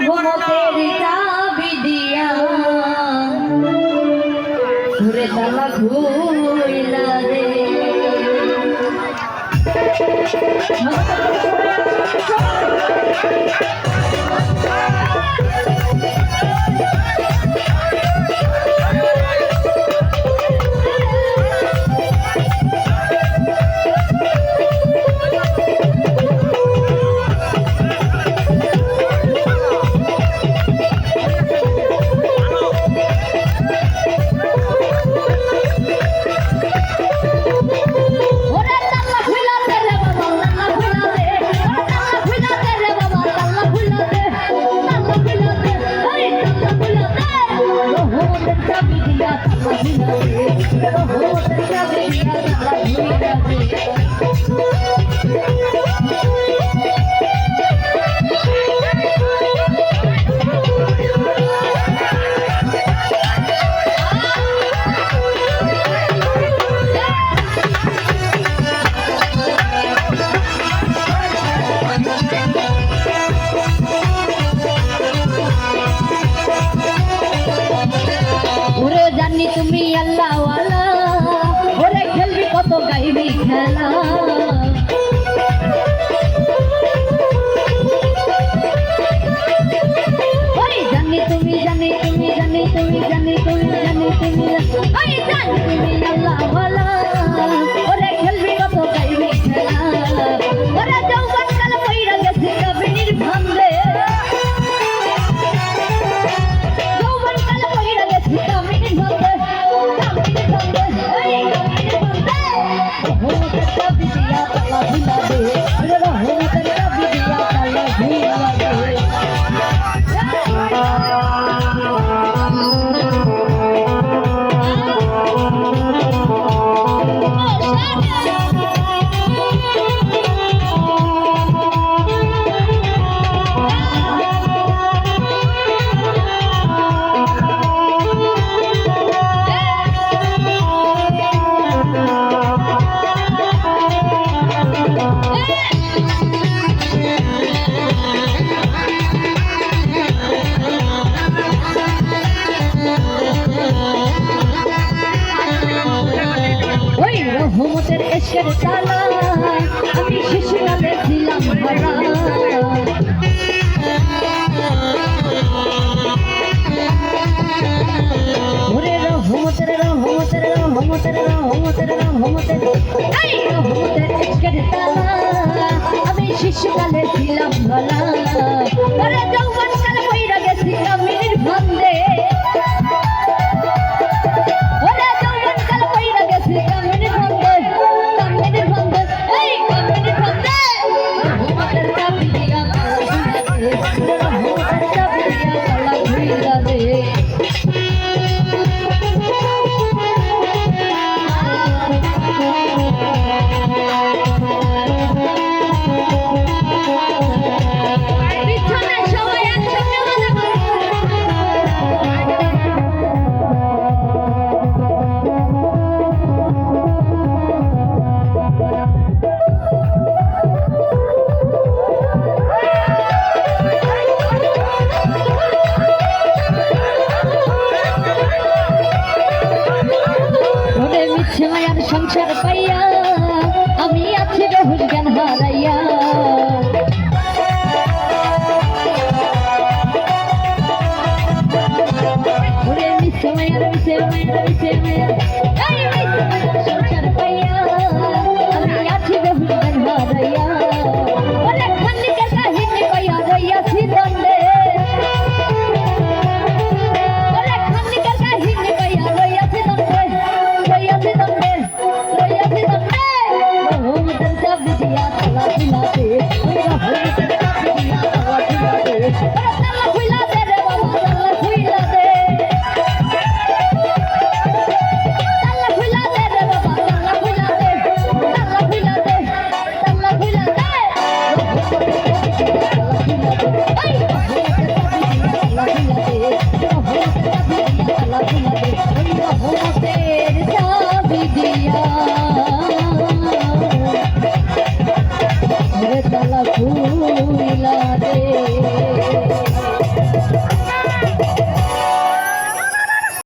मोहब्बतेर ताबिदिया सुरे तला घूला रे Oh, তুমি আল্লাহওয়ালা ওরে খেলবি কত গাইবি খেলা। জানি তুমি জানি তুমি জানি তুমি জানি তুমি জানি তুমি জানি। তুমি Bye. তোমাদের এসের তালা আমি শিশুকালে ছিলাম ভরা ওরে রহমতের রহমতের রহমতের রহমতের আমি শিশুকালে ছিলাম ভরা ওরে যৌবনকালে বইরা গেছিলাম Shut up.